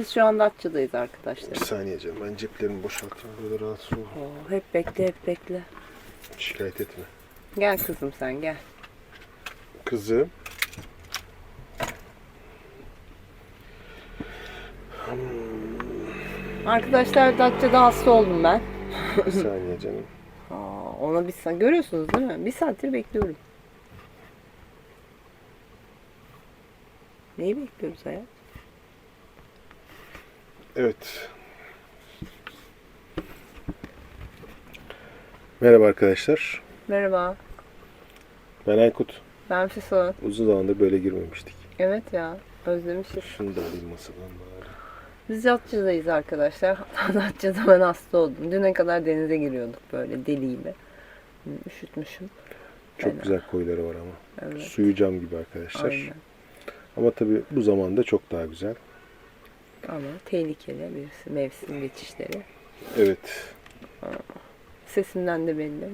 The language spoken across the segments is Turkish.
Biz şu anda Datça'dayız arkadaşlar. Bir saniye canım ben ceplerimi boşaltayım böyle rahatsız ol. Oo, hep bekle hep bekle. Şikayet etme. Gel kızım sen gel. Kızım. Arkadaşlar Datça'da hasta oldum ben. Bir saniye canım. Aa, ona bir saat görüyorsunuz değil mi? Bir saattir bekliyorum. Neyi bekliyoruz hayat? Evet. Merhaba arkadaşlar. Merhaba. Ben Aykut. Ben Füsun. Uzun zamandır böyle girmemiştik. Evet ya. Özlemişiz. Şunu da alayım masadan bari. Biz Datça'dayız arkadaşlar. Datça'da ben hasta oldum. Düne kadar denize giriyorduk böyle deli gibi. Hı, Üşütmüşüm. Çok Fena. güzel koyları var ama. Evet. Suyu cam gibi arkadaşlar. Aynen. Ama tabii bu zamanda çok daha güzel. Ama tehlikeli bir mevsim geçişleri. Evet. Sesimden de belli.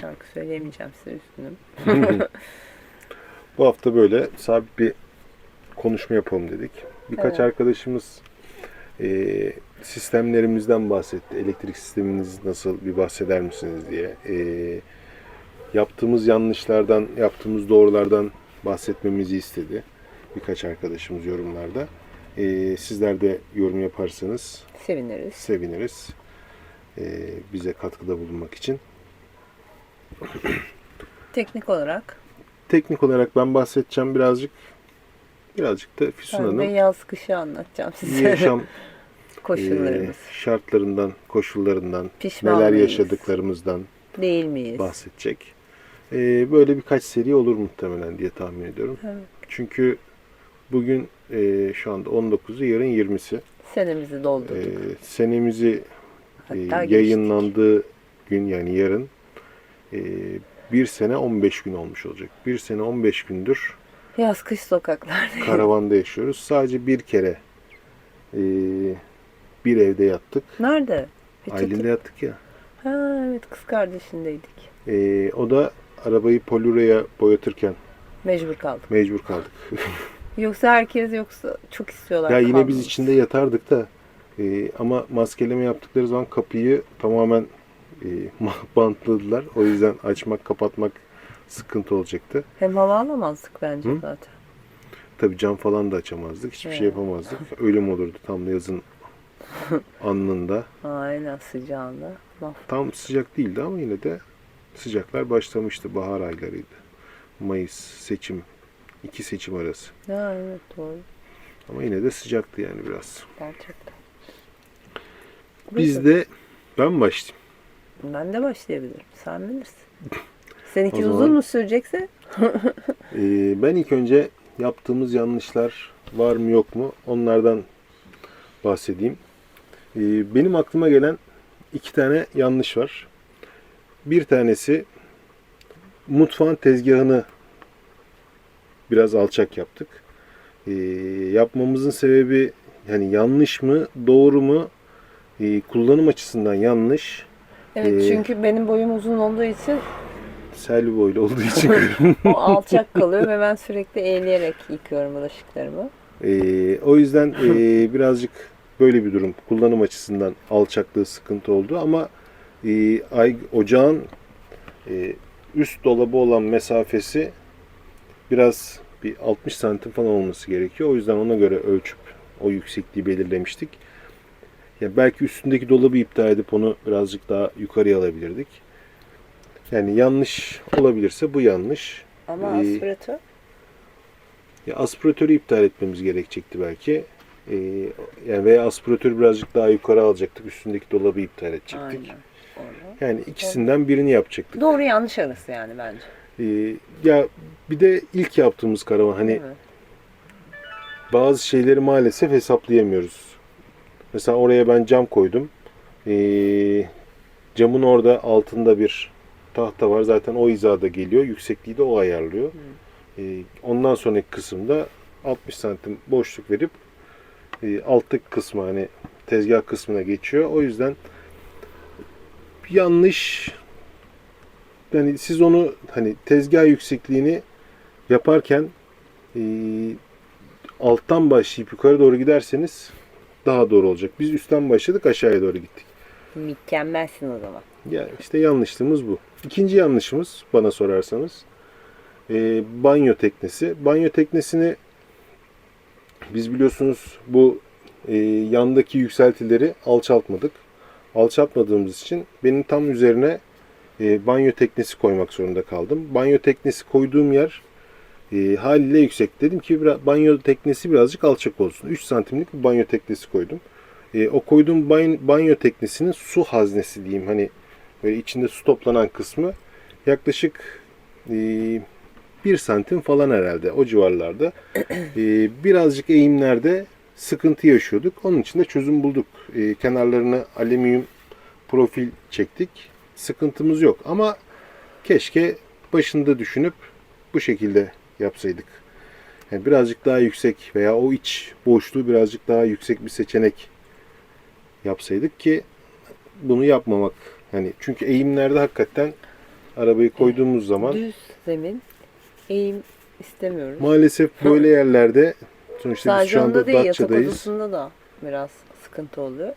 Şarkı söyleyemeyeceğim size üstünüm. Bu hafta böyle sabit bir konuşma yapalım dedik. Birkaç Evet. arkadaşımız e, sistemlerimizden bahsetti. Elektrik sisteminiz nasıl bir bahseder misiniz diye. E, yaptığımız yanlışlardan, yaptığımız doğrulardan bahsetmemizi istedi. Birkaç arkadaşımız yorumlarda. E, sizler de yorum yaparsanız Seviniriz. seviniriz. E, bize katkıda bulunmak için. Teknik olarak Teknik olarak ben bahsedeceğim birazcık. Birazcık da Füsun ben Hanım yaz kışı anlatacağım size. yaşam Koşullarımız. e, şartlarından, koşullarından, Pişman neler mıyız? yaşadıklarımızdan Değil miyiz? bahsedecek. E, böyle birkaç seri olur muhtemelen diye tahmin ediyorum. Evet. Çünkü bugün e, şu anda 19'u, yarın 20'si. Senemizi E, doldurduk. senemizi e, Hatta geçtik. yayınlandığı gün yani yarın e, bir sene 15 gün olmuş olacak. Bir sene 15 gündür Yaz kış sokaklardayız. karavanda yaşıyoruz. Sadece bir kere e, bir evde yattık. Nerede? Hiç Aylin'de yattık ya. Ha evet kız kardeşindeydik. E, o da arabayı poluraya boyatırken Mecbur kaldık. mecbur kaldık. Yoksa herkes yoksa çok istiyorlar. ya yine biz içinde yatardık da e, ama maskeleme yaptıkları zaman kapıyı tamamen e, bantladılar. O yüzden açmak kapatmak sıkıntı olacaktı. Hem hava alamazdık bence Hı? zaten. Tabii cam falan da açamazdık. Hiçbir şey Evet. yapamazdık. Ölüm olurdu tam da yazın anında. Aynen sıcağında. Mahv- Tam sıcak değildi ama yine de sıcaklar başlamıştı. Bahar aylarıydı. Mayıs seçim. İki seçim arası. Ya evet doğru. Ama yine de sıcaktı yani biraz. Gerçekten. Biz de ben başlayayım. Ben de başlayabilirim. Sen bilirsin. Seninki O zaman- uzun mu sürecekse? Ee, ben ilk önce yaptığımız yanlışlar var mı yok mu onlardan bahsedeyim. Ee, benim aklıma gelen iki tane yanlış var. Bir tanesi mutfağın tezgahını biraz alçak yaptık. Ee, yapmamızın sebebi yani yanlış mı doğru mu Ee, kullanım açısından yanlış. Evet Ee, çünkü benim boyum uzun olduğu için Selvi boylu olduğu için o alçak kalıyor ve ben sürekli eğleyerek yıkıyorum bulaşıklarımı. Ee, o yüzden ee, birazcık böyle bir durum kullanım açısından alçaklığı sıkıntı oldu ama ee, ay, ocağın ee, üst dolabı olan mesafesi biraz bir 60 santim falan olması gerekiyor. O yüzden ona göre ölçüp o yüksekliği belirlemiştik. Ya belki üstündeki dolabı iptal edip onu birazcık daha yukarıya alabilirdik. Yani yanlış olabilirse bu yanlış. Ama Ee, aspiratör Ya aspiratörü iptal etmemiz gerekecekti belki. Ee, yani veya aspiratörü birazcık daha yukarı alacaktık. Üstündeki dolabı iptal edecektik. aynen. Doğru. Yani ikisinden birini yapacaktık. Doğru yanlış arası yani bence. Ee, ya bir de ilk yaptığımız karavan hani bazı şeyleri maalesef hesaplayamıyoruz. Mesela oraya ben cam koydum. Ee, camın orada altında bir tahta var. Zaten o hizada geliyor. Yüksekliği de o ayarlıyor. Ee, ondan sonraki kısımda 60 santim boşluk verip e, alttaki kısmı hani tezgah kısmına geçiyor. O yüzden yanlış yani siz onu hani tezgah yüksekliğini yaparken e, alttan başlayıp yukarı doğru giderseniz daha doğru olacak. Biz üstten başladık aşağıya doğru gittik. Mükemmelsin o zaman. Yani işte yanlışlığımız bu. İkinci yanlışımız bana sorarsanız e, banyo teknesi. Banyo teknesini biz biliyorsunuz bu e, yandaki yükseltileri alçaltmadık. Alçaltmadığımız için benim tam üzerine e, banyo teknesi koymak zorunda kaldım. Banyo teknesi koyduğum yer e, haliyle yüksek. Dedim ki banyo teknesi birazcık alçak olsun. 3 santimlik bir banyo teknesi koydum. E, o koyduğum banyo, banyo teknesinin su haznesi diyeyim hani böyle içinde su toplanan kısmı yaklaşık e, 1 santim falan herhalde o civarlarda. E, birazcık eğimlerde sıkıntı yaşıyorduk. Onun için de çözüm bulduk. E, kenarlarını alüminyum profil çektik. Sıkıntımız yok ama keşke başında düşünüp bu şekilde yapsaydık. Yani birazcık daha yüksek veya o iç boşluğu birazcık daha yüksek bir seçenek yapsaydık ki bunu yapmamak. Yani çünkü eğimlerde hakikaten arabayı koyduğumuz zaman Düz zemin. Eğim istemiyorum. maalesef böyle yerlerde sonuçta biz Sadece şu anda değil yatak Datça'dayız. odasında da biraz sıkıntı oluyor.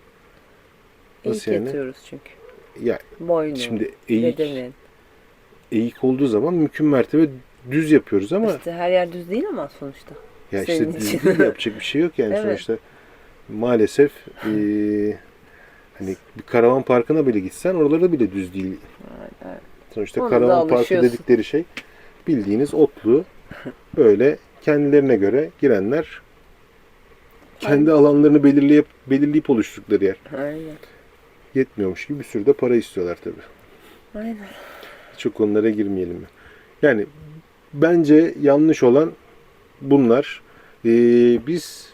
Nasıl İlk yani? yatıyoruz çünkü. Ya Boynu, şimdi eğik, bedenin. eğik olduğu zaman mümkün mertebe düz yapıyoruz ama İşte her yer düz değil ama sonuçta. ya işte senin düz için. değil, yapacak bir şey yok yani Evet. sonuçta maalesef eee, hani bir karavan parkına bile gitsen oralarda bile düz değil. Evet. Sonuçta Ona da karavan parkı alışıyorsun. dedikleri şey bildiğiniz otlu böyle kendilerine göre girenler kendi alanlarını belirleyip belirleyip oluşturdukları yer. Aynen. Yetmiyormuş gibi bir sürü de para istiyorlar tabii. Aynen. Çok onlara girmeyelim. Yani bence yanlış olan bunlar. Ee, biz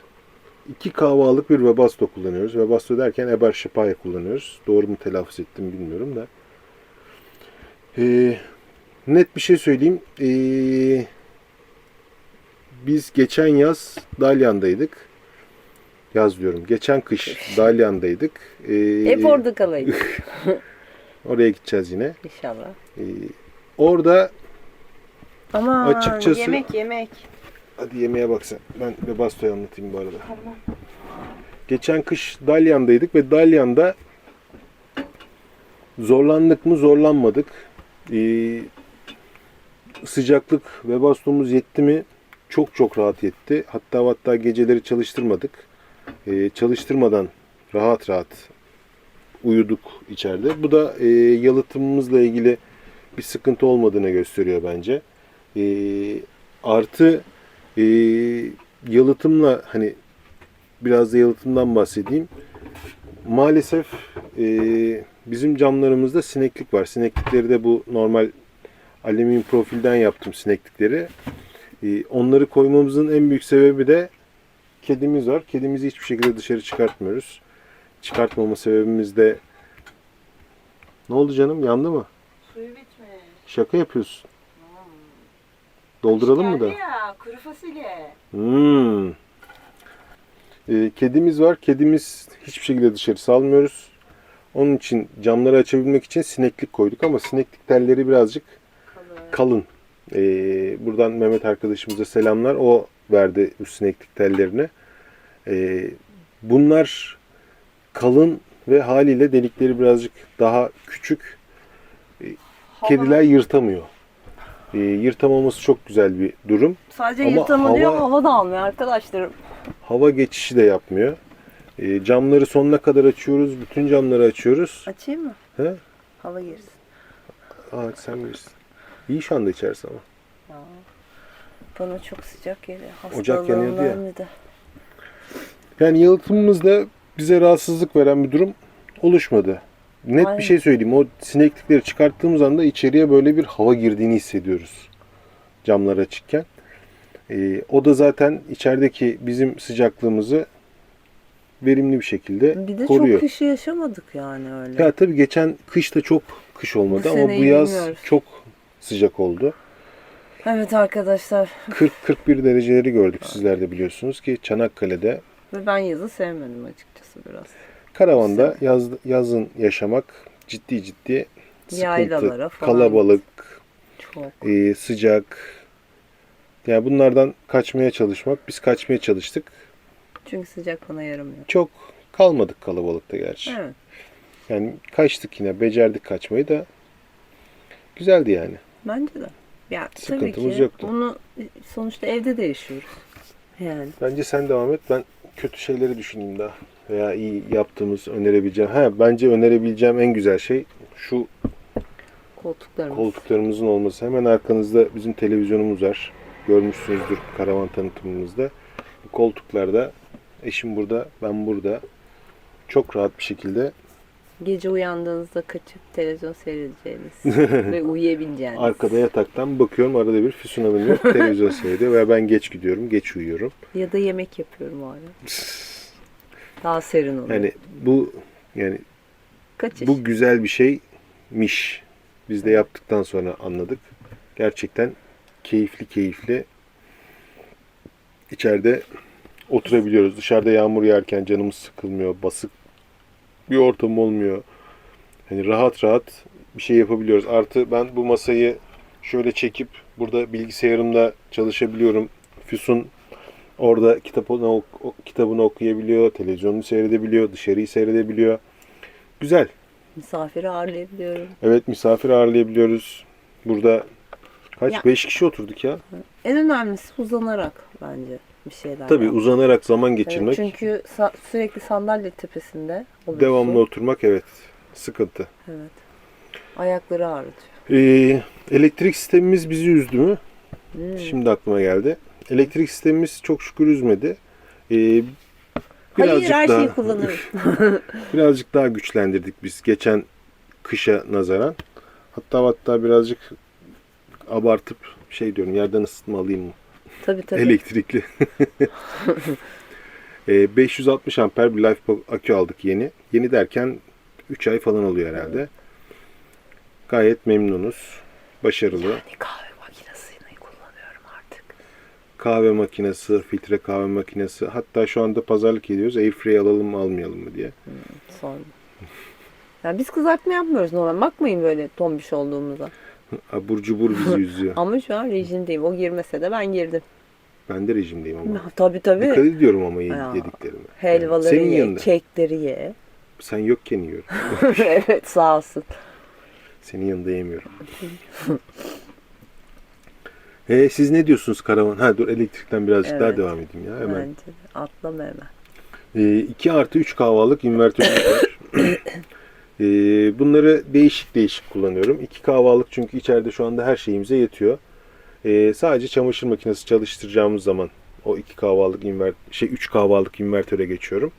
iki kahvalık bir Webasto kullanıyoruz. Webasto derken Eber Şipaya kullanıyoruz. Doğru mu telaffuz ettim bilmiyorum da. Ee, net bir şey söyleyeyim. Ee, biz geçen yaz Dalyan'daydık. Yaz diyorum. Geçen kış Dalyan'daydık. Ee, Hep orada kalayım Oraya gideceğiz yine. inşallah. Ee, orada Ama Açıkçası- yemek yemek. hadi yemeğe bak sen. Ben Webasto'yu anlatayım bu arada. Geçen kış Dalyan'daydık ve Dalyan'da zorlandık mı zorlanmadık. Ee, sıcaklık Webasto'muz yetti mi çok çok rahat yetti. Hatta hatta geceleri çalıştırmadık. Ee, çalıştırmadan rahat rahat uyuduk içeride. Bu da e, yalıtımımızla ilgili bir sıkıntı olmadığını gösteriyor bence. E, artı e, yalıtımla hani biraz da yalıtımdan bahsedeyim. Maalesef e, bizim camlarımızda sineklik var. Sineklikleri de bu normal alüminyum profilden yaptım sineklikleri. E, onları koymamızın en büyük sebebi de kedimiz var. Kedimizi hiçbir şekilde dışarı çıkartmıyoruz. Çıkartmama sebebimiz de ne oldu canım? Yandı mı? Suyu bitmiş. Şaka yapıyorsun. Dolduralım mı da? Ya kuru fasulye. Hmm. Ee, kedimiz var. Kedimiz hiçbir şekilde dışarı salmıyoruz. Onun için camları açabilmek için sineklik koyduk ama sineklik telleri birazcık Kalın. kalın. Ee, buradan Mehmet arkadaşımıza selamlar. O verdi bu sineklik tellerini. Ee, bunlar kalın ve haliyle delikleri birazcık daha küçük. Hava- Kediler yırtamıyor. Ee, yırtamaması çok güzel bir durum. Sadece Ama yırtamıyor hava- hava da almıyor arkadaşlarım. Hava geçişi de yapmıyor. Ee, camları sonuna kadar açıyoruz. Bütün camları açıyoruz. Açayım mı? He? Hava girsin. Aa, sen bilirsin. İyi şu anda içerisi ama. Ya. Bana çok sıcak geliyor. Ocak yanıyordu ya. De. Yani yalıtımımızda bize rahatsızlık veren bir durum oluşmadı. Net Aynen. bir şey söyleyeyim. O sineklikleri çıkarttığımız anda içeriye böyle bir hava girdiğini hissediyoruz. Camlar açıkken. Ee, o da zaten içerideki bizim sıcaklığımızı verimli bir şekilde Bir de koruyor. çok kışı yaşamadık yani öyle. Ya tabii geçen kış da çok kış olmadı Bu ama bu yaz bilmiyoruz. çok sıcak oldu. Evet arkadaşlar. 40-41 dereceleri gördük sizler de biliyorsunuz ki Çanakkale'de Ve ben yazı sevmedim açıkçası biraz. karavanda yaz, yazın yaşamak ciddi ciddi sıkıntı. Kalabalık, Çok. e, sıcak. Yani bunlardan kaçmaya çalışmak. Biz kaçmaya çalıştık. Çünkü sıcak bana yaramıyor. Çok kalmadık kalabalıkta gerçi. Evet. Yani kaçtık yine. Becerdik kaçmayı da. Güzeldi yani. Bence de. Ya tabii Sıkıntımız ki yoktu. bunu sonuçta evde de yaşıyoruz. Yani. Bence sen devam et. Ben kötü şeyleri düşüneyim daha. Veya iyi yaptığımız, önerebileceğim. Ha, bence önerebileceğim en güzel şey şu Koltuklarımız. koltuklarımızın olması. Hemen arkanızda bizim televizyonumuz var. Görmüşsünüzdür karavan tanıtımımızda. Bu koltuklarda eşim burada, ben burada. Çok rahat bir şekilde Gece uyandığınızda kaçıp televizyon seyredeceğiniz ve uyuyabileceğiniz. arkada yataktan bakıyorum. Arada bir Füsun Hanım yok. Televizyon seyrediyor ve ben geç gidiyorum, geç uyuyorum. Ya da yemek yapıyorum o ara. Daha serin oluyor. Yani bu yani Kaçış. Bu güzel bir şeymiş. Biz de yaptıktan sonra anladık. Gerçekten keyifli keyifli içeride oturabiliyoruz. Dışarıda yağmur yağarken canımız sıkılmıyor. Basık bir ortam olmuyor. Hani rahat rahat bir şey yapabiliyoruz. Artı ben bu masayı şöyle çekip burada bilgisayarımda çalışabiliyorum. Füsun orada kitabını, ok- kitabını okuyabiliyor, televizyonunu seyredebiliyor, dışarıyı seyredebiliyor. Güzel. Misafiri ağırlayabiliyorum. Evet misafir ağırlayabiliyoruz. Burada kaç? Ya- 5 kişi oturduk ya. En önemlisi uzanarak bence bir şeyler Tabii yapmak. uzanarak zaman Evet, geçirmek. çünkü sa- sürekli sandalye tepesinde olursun. Devamlı oturmak evet sıkıntı. Evet. Ayakları ağrıtıyor. Ee, elektrik sistemimiz bizi üzdü mü? Hmm. Şimdi aklıma geldi. Elektrik sistemimiz çok şükür üzmedi. Ee, Hayır birazcık her daha şeyi kullanırım. birazcık daha güçlendirdik biz geçen kışa nazaran. Hatta hatta birazcık abartıp şey diyorum yerden ısıtma alayım mı? Tabii tabii. Elektrikli. Ee, 560 amper bir LifePak akü aldık yeni. Yeni derken 3 ay falan oluyor herhalde. Gayet memnunuz. Başarılı. Bir kahve makinesini kullanıyorum artık. Kahve makinesi, filtre kahve makinesi. Hatta şu anda pazarlık ediyoruz. Airfryer alalım mı almayalım mı diye. Sonra. Yani biz kızartma yapmıyoruz normal. Bakmayın böyle tombiş olduğumuza. Abur cubur bizi üzüyor. Ama şu an rejimdeyim. O girmese de ben girdim. Ben de rejimdeyim ama. Tabii tabii. Dikkat ediyorum ama Ya. yediklerime. Helvaları Senin ye, yanında. kekleri ye. Sen yokken yiyorum. evet sağ olsun. Senin yanında yemiyorum. e, siz ne diyorsunuz karavan? Ha dur elektrikten birazcık daha Evet. devam edeyim ya hemen. Bence. Atlama hemen. E, 2 artı 3 kahvalık invertörümüz var. E, bunları değişik değişik kullanıyorum. 2 kahvalık çünkü içeride şu anda her şeyimize yetiyor. E, sadece çamaşır makinesi çalıştıracağımız zaman o 2 kahvalık invert şey 3 kahvalık invertöre geçiyorum.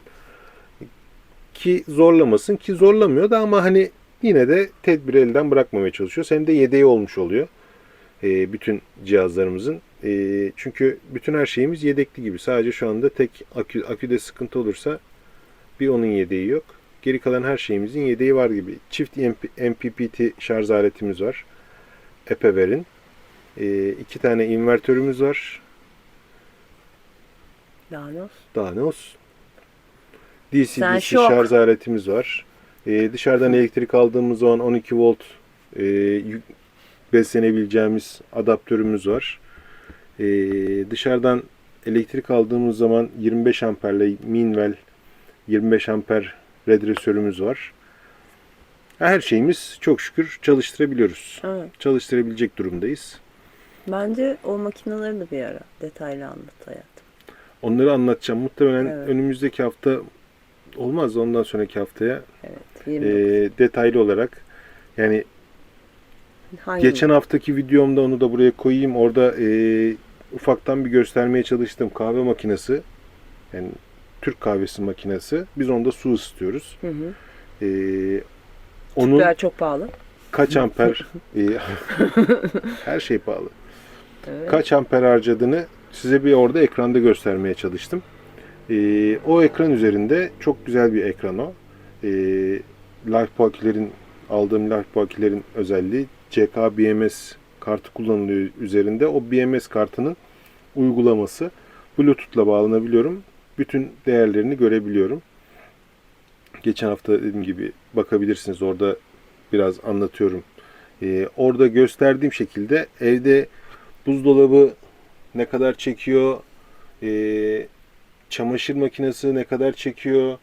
Ki zorlamasın ki zorlamıyor da ama hani yine de tedbiri elden bırakmamaya çalışıyor. Hem de yedeği olmuş oluyor. E, bütün cihazlarımızın. Çünkü bütün her şeyimiz yedekli gibi. Sadece şu anda tek akü, aküde sıkıntı olursa bir onun yedeği yok. Geri kalan her şeyimizin yedeği var gibi. Çift MP, MPPT şarj aletimiz var. Epever'in. E, iki tane invertörümüz var. Ne olsun? DC Sen DC şok. şarj aletimiz var. Ee, dışarıdan elektrik aldığımız zaman 12 volt e, beslenebileceğimiz adaptörümüz var. Ee, dışarıdan elektrik aldığımız zaman 25 amperle Minwell 25 amper redresörümüz var. Her şeyimiz çok şükür çalıştırabiliyoruz. Evet. Çalıştırabilecek durumdayız. Bence o makineleri de bir ara detaylı anlat hayatım. Onları anlatacağım. Muhtemelen Evet. önümüzdeki hafta olmaz da ondan sonraki haftaya Evet. e, 29. detaylı olarak yani Hangi? geçen haftaki videomda onu da buraya koyayım. Orada e, ufaktan bir göstermeye çalıştım. Kahve makinesi yani Türk kahvesi makinesi. Biz onda su ısıtıyoruz. Hı hı. E, onun Tüpler çok pahalı. kaç amper e, her şey pahalı. Evet. kaç amper harcadığını size bir orada ekranda göstermeye çalıştım. Ee, o ekran üzerinde çok güzel bir ekran o. Ee, Lifepack'lerin aldığım Lifepack'lerin özelliği CK BMS kartı kullanılıyor üzerinde. O BMS kartının uygulaması Bluetooth'la bağlanabiliyorum. Bütün değerlerini görebiliyorum. Geçen hafta dediğim gibi bakabilirsiniz. Orada biraz anlatıyorum. Ee, orada gösterdiğim şekilde evde buzdolabı ne kadar çekiyor, ee, çamaşır makinesi ne kadar çekiyor?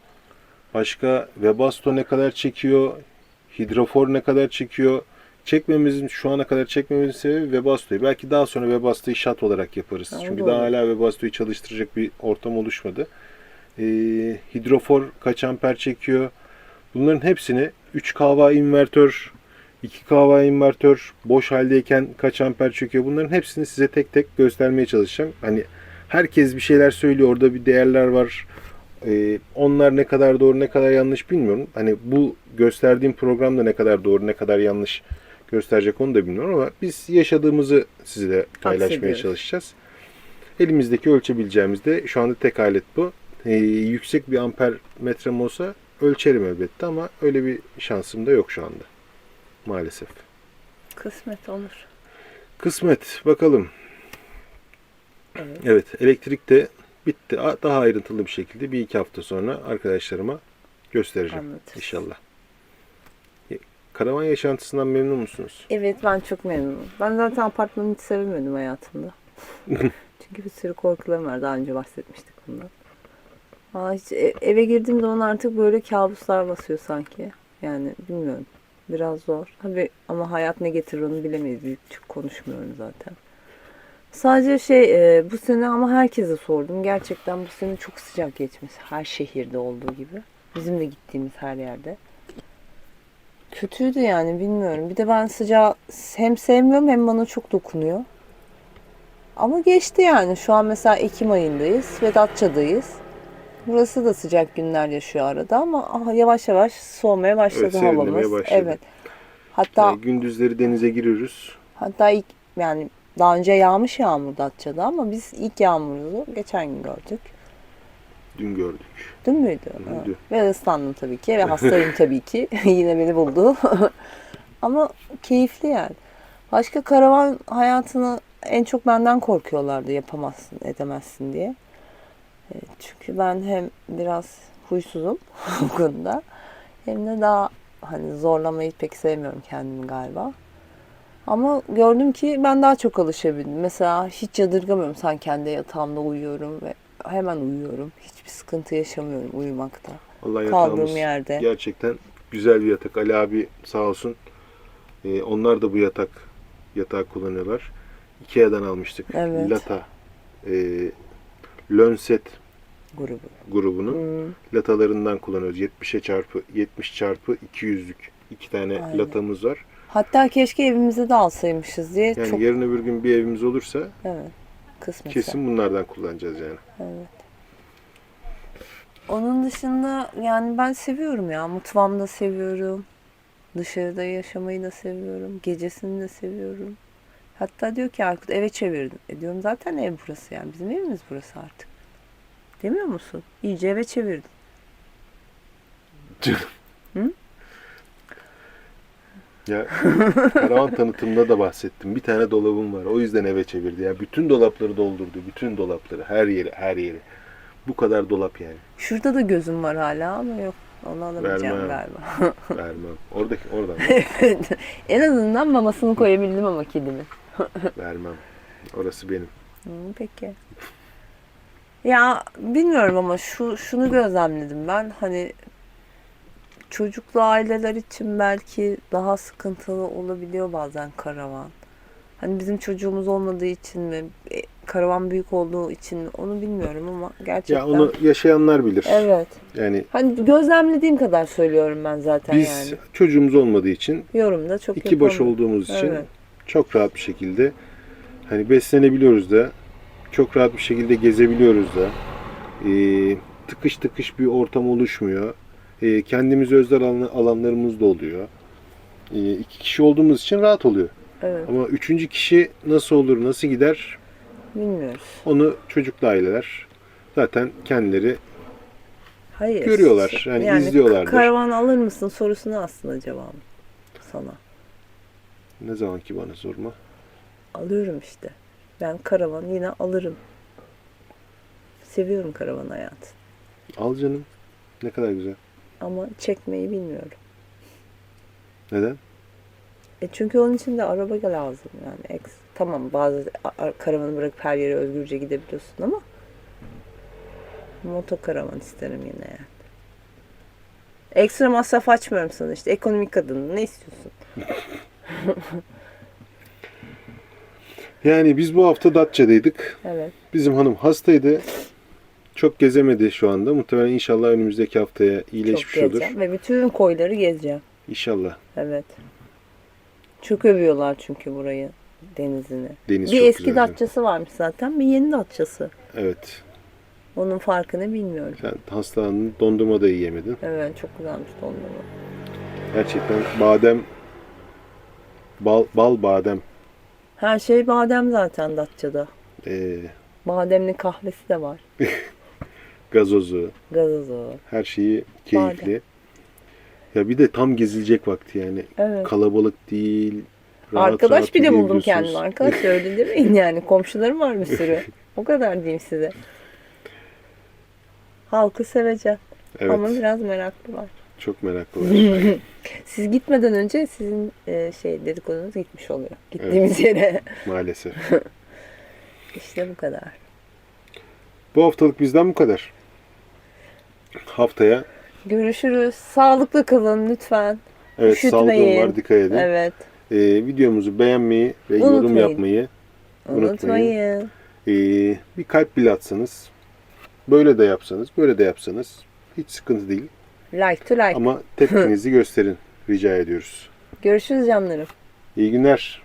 Başka Webasto ne kadar çekiyor? Hidrofor ne kadar çekiyor? Çekmemizin şu ana kadar çekmemizin sebebi Webasto'yu. Belki daha sonra Webasto'yu şat olarak yaparız. Ha, Çünkü da daha hala Webasto'yu çalıştıracak bir ortam oluşmadı. Ee, hidrofor kaç amper çekiyor? Bunların hepsini 3 kW invertör, 2 kW invertör boş haldeyken kaç amper çekiyor? Bunların hepsini size tek tek göstermeye çalışacağım. Hani herkes bir şeyler söylüyor. Orada bir değerler var. Ee, onlar ne kadar doğru ne kadar yanlış bilmiyorum. Hani bu gösterdiğim programda ne kadar doğru ne kadar yanlış gösterecek onu da bilmiyorum ama biz yaşadığımızı sizinle paylaşmaya çalışacağız. Elimizdeki ölçebileceğimiz de şu anda tek alet bu. Ee, yüksek bir amper metrem olsa ölçerim elbette ama öyle bir şansım da yok şu anda. Maalesef. Kısmet olur. Kısmet bakalım. Evet. Evet elektrik de bitti. Daha ayrıntılı bir şekilde bir iki hafta sonra arkadaşlarıma göstereceğim Anlatırız. inşallah. Karavan yaşantısından memnun musunuz? Evet ben çok memnunum. Ben zaten apartmanı hiç sevemedim hayatımda. Çünkü bir sürü korkularım var. Daha önce bahsetmiştik bundan. Aa, hiç e- eve girdiğim zaman artık böyle kabuslar basıyor sanki. Yani bilmiyorum. Biraz zor. Tabii ama hayat ne getirir onu bilemeyiz. Büyük konuşmuyorum zaten. Sadece şey e, bu sene ama herkese sordum. Gerçekten bu sene çok sıcak geçmiş. Her şehirde olduğu gibi. Bizim de gittiğimiz her yerde. Kötüydü yani bilmiyorum. Bir de ben sıcağı hem sevmiyorum hem bana çok dokunuyor. Ama geçti yani. Şu an mesela Ekim ayındayız ve Datça'dayız. Burası da sıcak günler yaşıyor arada ama aha, yavaş yavaş soğumaya başladı Evet, havamız. başladı. Evet. Hatta E, gündüzleri denize giriyoruz. hatta ilk yani daha önce yağmış yağmur Datça'da ama biz ilk yağmurumuzu geçen gün gördük. Dün gördük. Dün müydü? Hı, Evet. dün. Ve ıslandım tabii ki ve hastayım tabii ki. Yine beni buldu. Ama keyifli yani. Başka karavan hayatını en çok benden korkuyorlardı yapamazsın, edemezsin diye. E, Çünkü ben hem biraz huysuzum bu konuda hem de daha hani zorlamayı pek sevmiyorum kendimi galiba. Ama gördüm ki ben daha çok alışabildim. Mesela hiç yadırgamıyorum. Sen kendi yatağımda uyuyorum ve hemen uyuyorum. Hiçbir sıkıntı yaşamıyorum uyumakta. Allah Kaldığım yatağımız yerde. gerçekten güzel bir yatak. Ali abi sağ olsun. e, onlar da bu yatak yatağı kullanıyorlar. Ikea'dan almıştık. Evet. Lata e, Lönset Grubu. grubunun Hmm, latalarından kullanıyoruz. 70'e çarpı 70 çarpı 200'lük iki tane Aynen. latamız var. Hatta keşke evimize de alsaymışız diye Yani çok yarın öbür gün bir evimiz olursa evet kısmet. kesin bunlardan kullanacağız yani. Evet. Onun dışında yani ben seviyorum ya. Mutfağımı da seviyorum. Dışarıda yaşamayı da seviyorum. Gecesini de seviyorum. Hatta diyor ki Aykut eve çevirdin. E diyorum zaten ev burası yani. Bizim evimiz burası artık. Demiyor musun? İyice eve çevirdin. Ya karavan tanıtımında da bahsettim. Bir tane dolabım var. O yüzden eve çevirdi. Ya bütün dolapları doldurdu. Bütün dolapları. Her yeri, her yeri. Bu kadar dolap yani. Şurada da gözüm var hala ama yok. Onu alamayacağım Vermem. galiba. Vermem. Oradaki oradan en azından mamasını koyabildim ama kedimin. vermem. Orası benim. Hı, peki. Ya bilmiyorum ama şu şunu gözlemledim ben. Hani çocuklu aileler için belki daha sıkıntılı olabiliyor bazen karavan. Hani bizim çocuğumuz olmadığı için mi, e, karavan büyük olduğu için mi onu bilmiyorum ama gerçekten. Ya onu yaşayanlar bilir. Evet. Yani Hani gözlemlediğim kadar söylüyorum ben zaten biz yani. çocuğumuz olmadığı için Yorumda çok iki baş yapamam. olduğumuz için Evet. çok rahat bir şekilde hani beslenebiliyoruz da çok rahat bir şekilde gezebiliyoruz da Ee, tıkış tıkış bir ortam oluşmuyor. Ee, kendimize özel alan- alanlarımız da oluyor. Ee, iki kişi olduğumuz için rahat oluyor. Evet. Ama üçüncü kişi nasıl olur, nasıl gider Bilmiyoruz. onu çocuklu aileler zaten kendileri Hayır. Görüyorlar, yani izliyorlardır. Karavan alır mısın sorusuna aslında cevabım sana. ne zaman ki bana sorma. Alıyorum işte. Ben karavan yine alırım. Seviyorum karavan hayatı. Al canım. Ne kadar güzel. Ama çekmeyi bilmiyorum. Neden? E çünkü onun için de araba lazım yani. Eks. Tamam bazı karavanı bırakıp her yere özgürce gidebiliyorsun ama Motokaravan isterim yine yani. Ekstra masraf açmıyorum sana işte. Ekonomik kadın. Ne istiyorsun? Yani biz bu hafta Datça'daydık. Evet. Bizim hanım hastaydı. Çok gezemedi şu anda. Muhtemelen inşallah önümüzdeki haftaya Çok iyileşmiş olur. gezeceğim. Ve bütün koyları gezeceğim. İnşallah. Evet. Çok övüyorlar çünkü burayı. Denizini. Deniz bir çok eski güzel. Datça'sı varmış zaten. Bir yeni Datça'sı. Evet. Onun farkını bilmiyorum. Sen hastalandın. Dondurma da yiyemedin. Evet çok güzelmiş dondurma. Gerçekten badem bal, bal badem Her şey badem zaten Datça'da. ee, Bademli kahvesi de var. gazozu Gazozu. her şeyi keyifli. Ya bir de tam gezilecek vakti yani. Evet. Kalabalık değil. rahat Arkadaş rahat bile buldum kendime. Arkadaş öyle demeyin yani. Komşularım var bir sürü. O kadar diyeyim size. Halkı seveceğim. Evet. Ama biraz meraklılar. Çok meraklılar. Siz gitmeden önce sizin e, şey dedikodunuz gitmiş oluyor. Gittiğimiz yere. maalesef. İşte bu kadar. Bu haftalık bizden bu kadar. Haftaya Görüşürüz. Sağlıklı kalın lütfen. evet Üşütmeyin. var dikkat edin. Evet. Ee, videomuzu beğenmeyi ve yorum Unutmayın. yapmayı Unutmayın. Unutmayın. ee, bir kalp bile atsanız böyle de yapsanız böyle de yapsanız hiç sıkıntı değil. Like to like. Ama tepkinizi gösterin rica ediyoruz. Görüşürüz canlarım. İyi günler.